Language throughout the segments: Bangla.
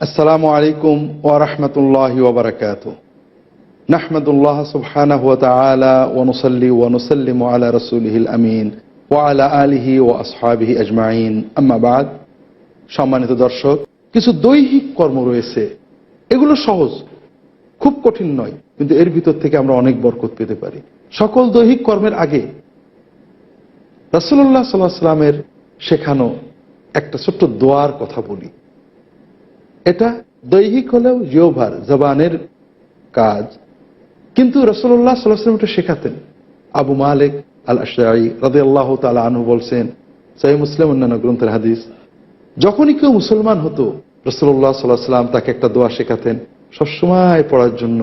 আসসালামু আলাইকুম বারাকাতুহু। নাহমাদুল্লাহ সুবহানাহু আলা আমিন আলিহি আসহাবিহি আজমাইন। সম্মানিত দর্শক, কিছু দৈহিক কর্ম রয়েছে। এগুলো সহজ, খুব কঠিন নয়, কিন্তু এর ভিতর থেকে আমরা অনেক বরকত পেতে পারি। সকল দৈহিক কর্মের আগে রাসূলুল্লাহ সাল্লাল্লাহু আলাইহি সাল্লামের শেখানো একটা ছোট্ট দোয়ার কথা বলি। এটা দৈহিক হলেও জিওভার জবানের কাজ। কিন্তু রসল্লাহ সাল্লাম এটা শেখাতেন। আবু মালিক আল আশাই রাদে আল্লাহ তালা আনহু বলছেন সাই মুসলিম অন্যান্য গ্রন্থের হাদিস, যখনই কেউ মুসলমান হতো রসল্লাহ সাল্লাহ সাল্লাম তাকে একটা দোয়া শেখাতেন, সবসময় পড়ার জন্য।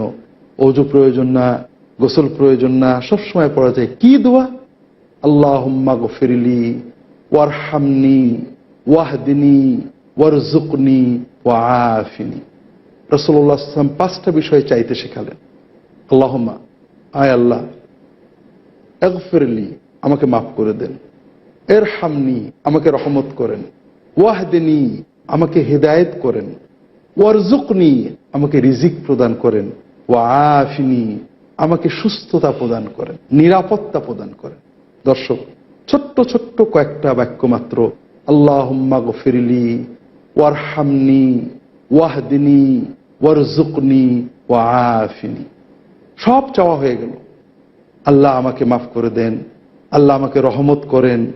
অজু প্রয়োজন না, গোসল প্রয়োজন না, সবসময় পড়া যায়। কি দোয়া? আল্লাহ গফিরলি, ওয়ারহামনি, ওয়াহদিনী ওয়ারজুকনি ওয়াফিনি। রসল্লাহ আসলাম পাঁচটা বিষয় চাইতে শেখালেন। আল্লাহমা আয় আল্লাহ একফিরলি আমাকে মাফ করে দেন। এর হামনি আমাকে রহমত করেন। ওয়াহদিনী, আমাকে হেদায়েত করেন। ওয়ারজুকনি আমাকে রিজিক প্রদান করেন। ওয়াফিনি, আমাকে সুস্থতা প্রদান করেন, নিরাপত্তা প্রদান করেন। দর্শক, ছোট্ট ছোট্ট কয়েকটা বাক্য মাত্র আল্লাহ গফিরলি ওয়ারহামনি, ওয়াহদিনী ওয়ারজুকনি ওয়াফিনি সব চাওয়া হয়ে গেল। আল্লাহ আমাকে মাফ করে দেন, আল্লাহ আমাকে রহমত করেন,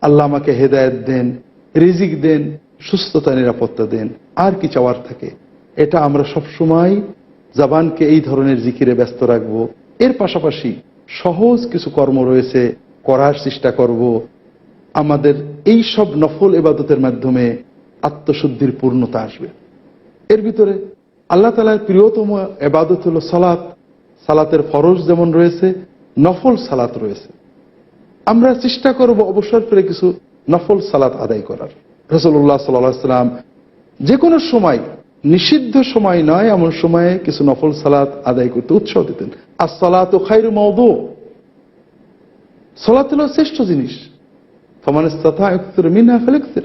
আল্লাহ আমাকে হেদায়ত দেন, রিজিক দেন, সুস্থতা, নিরাপত্তা দেন। আর কি চাওয়ার থাকে? এটা আমরা সবসময় জাবানকে এই ধরনের জিকিরে ব্যস্ত রাখব। এর পাশাপাশি সহজ কিছু কর্ম রয়েছে, করার চেষ্টা করব। আমাদের এই সব নফল এবাদতের মাধ্যমে আত্মশুদ্ধির পূর্ণতা আসবে। এর ভিতরে আল্লাহ তালার প্রিয়তম এবাদত হল সালাত। সালাতের ফরজ যেমন রয়েছে, নফল সালাত রয়েছে। আমরা চেষ্টা করব অবসর ফিরে কিছু নফল সালাত আদায় করার। রসল্লাহ সাল্লাম যে কোনো সময়, নিষিদ্ধ সময় নয়, এমন সময়ে কিছু নফল সালাত আদায় করতে উৎসাহ দিতেন। আর সালাত ও মৌদ সালাত হল শ্রেষ্ঠ জিনিস। ফমানের মিনহা ফেলেক্সের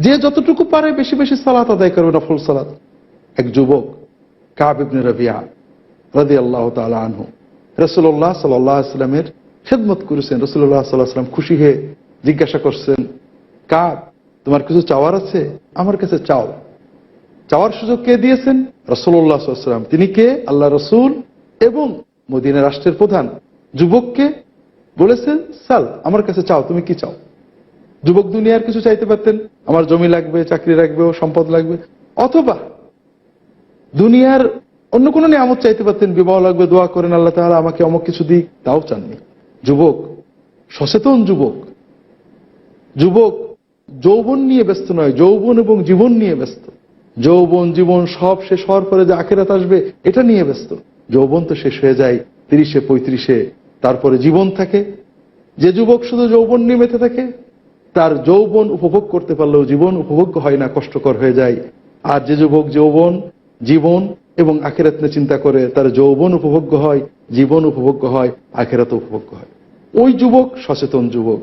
যে যতটুকু পারে বেশি বেশি সালাত আদায় করবে নফল সালাত। এক যুবক, কাব ইবনে রবিয়া রাদি আল্লাহ তালা আনহু রসুল্লাহ সাল্লামের খেদমত করেছেন। রসুল্লাহ সাল্লাহাম খুশি হয়ে জিজ্ঞাসা করছেন, কাব, তোমার কিছু চাওয়ার আছে? আমার কাছে চাও। চাওয়ার সুযোগ কে দিয়েছেন? রসুল্লাহ সাল্লাম। তিনি কে? আল্লাহ রসুল এবং মদিনা রাষ্ট্রের প্রধান। যুবককে বলেছেন, সাল, আমার কাছে চাও, তুমি কি চাও? যুবক দুনিয়ার কিছু চাইতে পারতেন। আমার জমি লাগবে, চাকরি লাগবে ও সম্পদ লাগবে। অথবা দুনিয়ার অন্য কোনো নিয়ামত চাইতে পারতেন, বিবাহ লাগবে, দোয়া করেন, আল্লাহ তাহলে আমাকে অমুক কিছু দিক, তাও চাননি। যুবক, সচেতন যুবক। যুবক যৌবন নিয়ে ব্যস্ত নয়, যৌবন এবং জীবন নিয়ে ব্যস্ত। যৌবন, জীবন সব শেষ হওয়ার পরে যে আখেরাত আসবে, এটা নিয়ে ব্যস্ত। যৌবন তো শেষ হয়ে যায়, তিরিশে পঁয়ত্রিশে, তারপরে জীবন থাকে। যে যুবক শুধু যৌবন নিয়ে মেতে থাকে তার যৌবন উপভোগ করতে পারলেও জীবন উপভোগ্য হয় না, কষ্টকর হয়ে যায়। আর যে যুবক যৌবন, জীবন এবং আখেরাত নিয়ে চিন্তা করে, তার যৌবন উপভোগ্য হয়, জীবন উপভোগ্য হয় আখেরাত উপভোগ্য হয়। ওই যুবক সচেতন যুবক।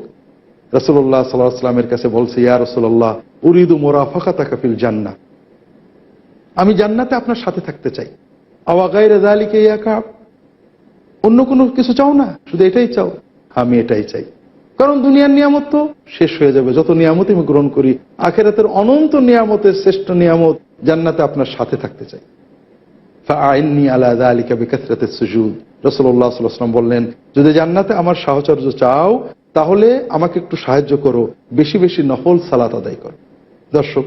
রসল্লাহ সাল্লাহ সাল্লামের কাছে বলছে, ইয়া রসল্লাহ উরিদু মোরা ফাঁকা তাকাফিল জান্না আমি জান্নাতে আপনার সাথে থাকতে চাই। আওয়াগাই রেজা আলীকে ইয়া কাপ অন্য কোনো কিছু চাও না? শুধু এটাই চাও? আমি এটাই চাই। কারণ দুনিয়ার নিয়ামত তো শেষ হয়ে যাবে। যত নিয়ামত আমি গ্রহণ করি, আখেরাতের অনন্ত নিয়ামতের শ্রেষ্ঠ নিয়ামত জান্নাতে আপনার সাথে থাকতে চাই। আইননি আলাদা আলিকা বিকাসরাতে সুজুদ। রসল্লাহ সাল্লাম বললেন, যদি জান্নাতে আমার সাহচর্য চাও, তাহলে আমাকে একটু সাহায্য করো। বেশি বেশি নফল সালাত আদায় করো। দর্শক,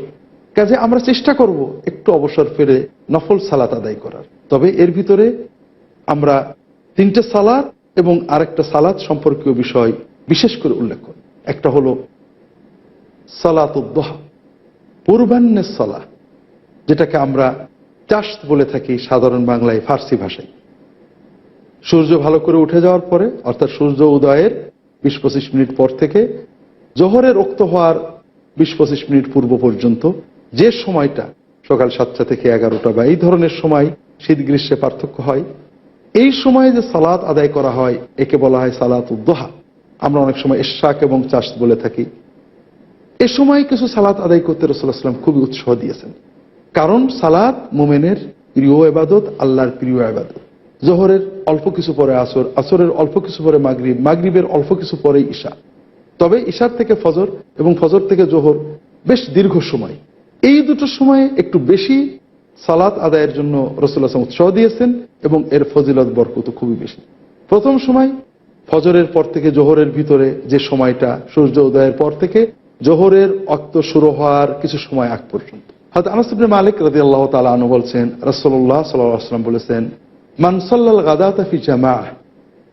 কাজে আমরা চেষ্টা করব একটু অবসর ফেরে নফল সালাত আদায় করার। তবে এর ভিতরে আমরা তিনটে সালাত এবং আরেকটা সালাত সম্পর্কীয় বিষয় বিশেষ করে উল্লেখ করি। একটা হলো সালাতুদ্দোহা, পূর্বাহ্নের সলা যেটাকে আমরা চাষ বলে থাকি সাধারণ বাংলায় ফার্সি ভাষায়। সূর্য ভালো করে উঠে যাওয়ার পরে, অর্থাৎ সূর্য উদয়ের বিশ পঁচিশ মিনিট পর থেকে জোহরের রক্ত হওয়ার বিশ পঁচিশ মিনিট পূর্ব পর্যন্ত যে সময়টা সকাল সাতটা থেকে এগারোটা বা এই ধরনের সময় শীত গ্রীষ্মে পার্থক্য হয়, এই সময়ে যে সালাত আদায় করা হয়, একে বলা হয় সালাত উদ্দোহা আমরা অনেক সময় ইশাক এবং চাষ বলে থাকি। এ সময় কিছু সালাত আদায় করতে রসুল্লাহাম খুবই উৎসাহ দিয়েছেন। কারণ সালাত মোমেনের প্রিয় এবাদত আল্লাহর প্রিয় এবাদত জোহরের অল্প কিছু পরে আসর, আসরের অল্প কিছু পরে মাগরিব, মাগরিবের অল্প কিছু পরে ঈশা। তবে ঈশার থেকে ফজর এবং ফজর থেকে জোহর বেশ দীর্ঘ সময়। এই দুটো সময়ে একটু বেশি সালাত আদায়ের জন্য রসুল্লাহ উৎসাহ দিয়েছেন এবং এর ফজিলত বরকত খুবই বেশি। প্রথম সময় ফজরের পর থেকে জোহরের ভিতরে যে সময়টা, সূর্য উদয়ের পর থেকে জোহরের অক্ত শুরু হওয়ার কিছু সময় আগ পর্যন্ত। হয়তো আনাসিবনে মালিক রাজি আল্লাহ তালা আনু বলছেন রসল্লাহ সাল্লাম বলেছেন মানসাল্লাল গাদা তাফি জামা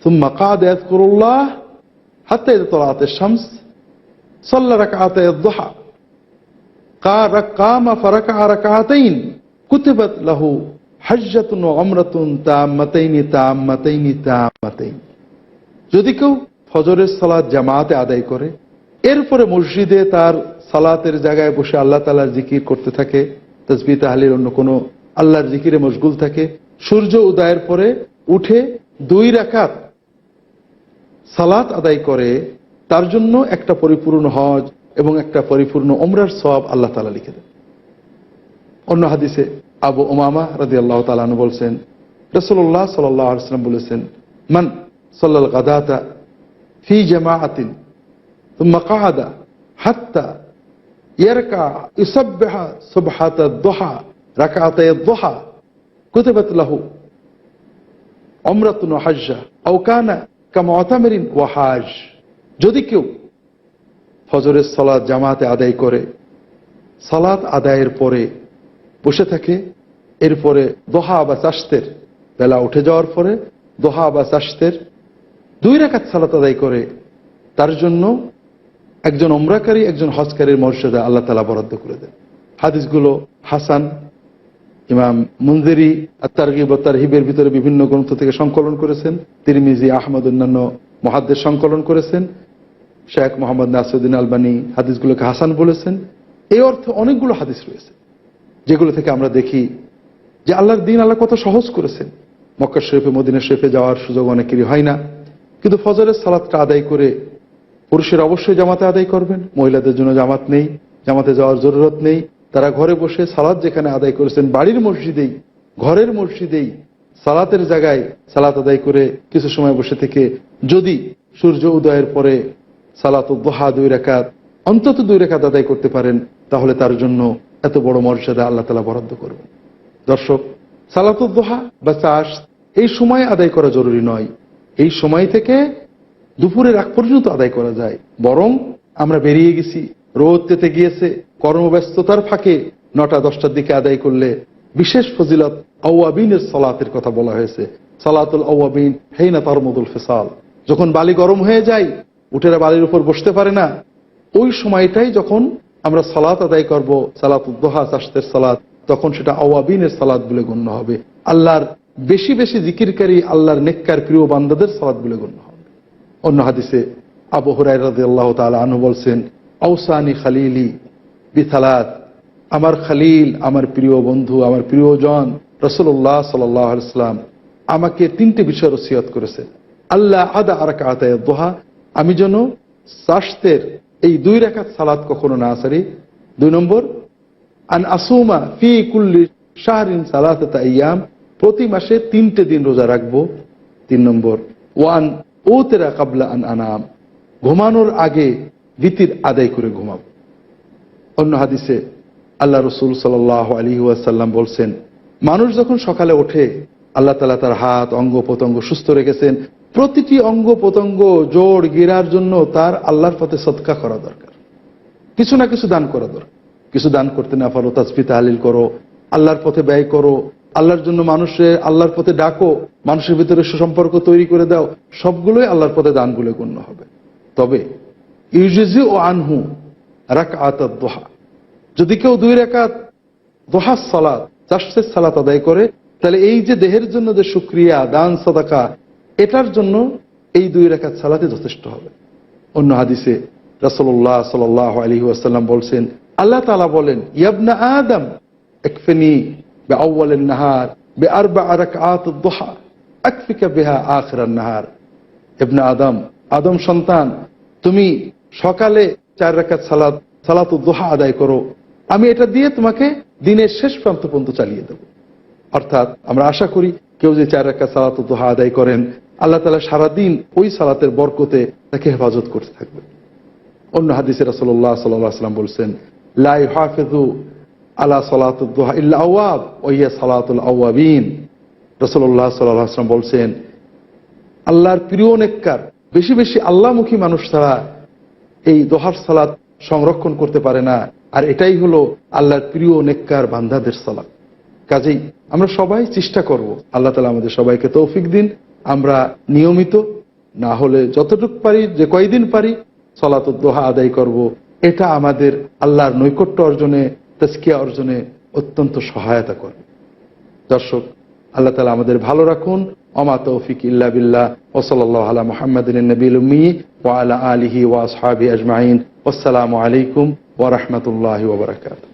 থুম্মা কাদ করুল্লাহ হাতে তলাতে শামস সাল্লা রাকাতে দোহা কা রাকামা ফারাকা রাকাতাইন কুতিবাত লাহু হজ্জাতুন অমরাতুন তাম মাতাইনি তাম মাতাইনি তাম মাতাইনি যদি কেউ ফজরের সালাদ জামাতে আদায় করে, এরপরে মসজিদে তার সালাতের জায়গায় বসে আল্লাহ তালার জিকির করতে থাকে তসবি তাহলির অন্য কোনো আল্লাহর জিকিরে মশগুল থাকে, সূর্য উদয়ের পরে উঠে দুই রাকাত সালাত আদায় করে, তার জন্য একটা পরিপূর্ণ হজ এবং একটা পরিপূর্ণ ওমরার সব আল্লাহ তালা লিখে দেন। অন্য হাদিসে আবু ওমামা রাজি আল্লাহ তালানু বলছেন রসল্লাহ সাল্লাম বলেছেন, মান সাল্লাল গাদাতা ফি জামাআতিন ثم قعد حتى يركع يسبح سبحة الضحى ركعتي الضحى كتبت له عمرة وحجة أو كان كمعتمر وحاج যদি কেউ ফজরের সালাত জামাতে আদায় করে সালাত আদায়ের পরে বসে থাকে এরপরে দোহা বা চাষতের বেলা উঠে যাওয়ার পরে দোহা বা চাষতের দুই রাকাত সালাত আদায় করে, তার জন্য একজন অমরাকারী একজন হজকারীর মর্যাদা আল্লাহ তালা বরাদ্দ করে দেন। হাদিসগুলো হাসান, ইমাম মুন্দিরি আত্মারগিব, তারহিবের ভিতরে বিভিন্ন গ্রন্থ থেকে সংকলন করেছেন। তিরমিজি, আহমদ, অন্যান্য মহাদ্দের সংকলন করেছেন। শেখ মোহাম্মদ নাসুদ্দিন আলবানী হাদিসগুলোকে হাসান বলেছেন। এই অর্থে অনেকগুলো হাদিস রয়েছে, যেগুলো থেকে আমরা দেখি যে আল্লাহর দিন আল্লাহ কত সহজ করেছেন। মক্কা শরীফে মদিনা শরীফে যাওয়ার সুযোগ অনেকেরই হয় না। কিন্তু ফজরের সালাদটা আদায় করে পুরুষের অবশ্যই জামাতে আদায় করবেন, মহিলাদের জন্য জামাত নেই, জামাতে যাওয়ার জরুরত নেই। তারা ঘরে বসে সালাদ যেখানে আদায় করেছেন, বাড়ির মসজিদেই, ঘরের মসজিদেই সালাতের জায়গায় সালাত আদায় করে কিছু সময় বসে থেকে যদি সূর্য উদয়ের পরে সালাত দোহা দুই রেখাত অন্তত দুই রেখাত আদায় করতে পারেন, তাহলে তার জন্য এত বড় মর্যাদা আল্লাহ তালা বরাদ্দ করবেন। দর্শক, সালাত দোহা বা চাষ এই সময় আদায় করা জরুরি নয়। এই সময় থেকে দুপুরের আগ পর্যন্ত আদায় করা যায়। বরং আমরা বেরিয়ে গেছি। রোদ তেতে গিয়েছে। কর্মব্যস্ততার ফাঁকে নটা, দশটার দিকে আদায় করলে বিশেষ ফজিলত আউয়াবিনের সলাতের কথা বলা হয়েছে। সালাতুল আউয়াবিন হেইনা তারমদুল ফেসাল। যখন বালি গরম হয়ে যায় উঠেরা বালির উপর বসতে পারে না। ওই সময়টাই যখন আমরা সালাত আদায় করব সালাত উদ্দোহা চাষতের সালাত, তখন সেটা আওয়াবিনের সালাদ বলে গণ্য হবে। আল্লাহর বেশি বেশি জিকিরকারী আল্লাহর নেককার প্রিয় বান্দাদের সালাদ বলে গণ্য হবে। অন্য হাদিসে আবু হুরাই রাজি আল্লাহ তালা আনু বলছেন, আউসানি খালিলি বিথালাত, আমার খালিল, আমার প্রিয় বন্ধু, আমার প্রিয়জন রসুল্লাহ সাল্লাম আমাকে তিনটে বিষয় রসিয়ত করেছে। আল্লাহ আদা আরাকা আতায় দোহা, আমি যেন সাস্তের এই দুই রেখাত সালাদ কখনো না আসারি দুই নম্বর, আন আসুমা ফি কুল্লি শাহরিন সালাত ইয়াম প্রতি মাসে তিনটে দিন রোজা রাখব। তিন নম্বর, ওয়ান ও তেরা কাবলা আন আনাম। ঘুমানোর আগে ভীতির আদায় করে ঘুমাবো। অন্য হাদিসে আল্লাহ রসুল সাল আলী ওয়াসাল্লাম বলছেন, মানুষ যখন সকালে ওঠে, আল্লাহ তালা তার হাত, অঙ্গ প্রত্যঙ্গ সুস্থ রেখেছেন। প্রতিটি অঙ্গ প্রত্যঙ্গ জোর গিরার জন্য তার আল্লাহর পথে সৎকা করা দরকার। কিছু না কিছু দান করা দরকার। কিছু দান করতে না পারো তাজফি তাহলিল করো, আল্লাহর পথে ব্যয় করো আল্লাহর জন্য মানুষের আল্লাহর পথে ডাকো, মানুষের ভিতরে সুসম্পর্ক তৈরি করে দাও, সবগুলোই আল্লাহর পথে দানগুলো গণ্য হবে। তবে, ইউজিজি ও আনহু রাক দোহা যদি কেউ দুই রেখাত দোহাস সালাত চাষের সালাত আদায় করে, তাহলে এই যে দেহের জন্য যে সুক্রিয়া দান, সদাকা, এটার জন্য এই দুই রেখাত সালাতে যথেষ্ট হবে। অন্য হাদিসে রাসল্লাহ সাল আলী আসাল্লাম বলছেন, আল্লাহ তালা বলেন, ইয়াবনা আদম একফেনি আর বা আরাক আত দোহা আকফিকা বেহা আখরার নাহার ইবনা আদম আদম সন্তান, তুমি সকালে চার রাকাত সালাত সালাত দোহা আদায় করো। আমি এটা দিয়ে তোমাকে দিনের শেষ প্রান্ত পর্যন্ত চালিয়ে দেব। অর্থাৎ আমরা আশা করি কেউ যে চার রাখা সালাত দোহা আদায় করেন, আল্লাহ তালা সারাদিন ওই সালাতের বরকতে তাকে হেফাজত করতে থাকবে। অন্য হাদিসে রাসল্লাহ সাল্লাম বলছেন লাই হাফেজু আলা সালাতুদ্দোহা ইল্লা আওয়াব ওইয়া সালাতুল আওয়াবিন। রসল্লাহ সাল্লাম বলছেন, আল্লাহর প্রিয় নেককার, বেশি বেশি আল্লাহমুখী মানুষ ছাড়া এই দোহার সালাত সংরক্ষণ করতে পারে না। আর এটাই হলো আল্লাহর প্রিয় নেককার বান্ধাদের সালাত। কাজেই আমরা সবাই চেষ্টা করব, আল্লাহ তালা আমাদের সবাইকে তৌফিক দিন, আমরা নিয়মিত, না হলে যতটুকু পারি, যে কয়দিন পারি সলাত দোহা আদায় করব। এটা আমাদের আল্লাহর নৈকট্য অর্জনে তস্কিয়া অর্জনে অত্যন্ত সহায়তা করবে। দর্শক, আল্লাহ তালা আমাদের ভালো রাখুন। অমা তৌফিক ইল্লা বিল্লাহ। ওসলাল্লাহ আলা মোহাম্মদিন নবীল উম্মি। ওয়া আলা আলিহি ওয়া সাহাবি আজমাইন। আসসালামু আলাইকুম ওয়া রাহমাতুল্লাহি ওয়া বারাকাতুহু।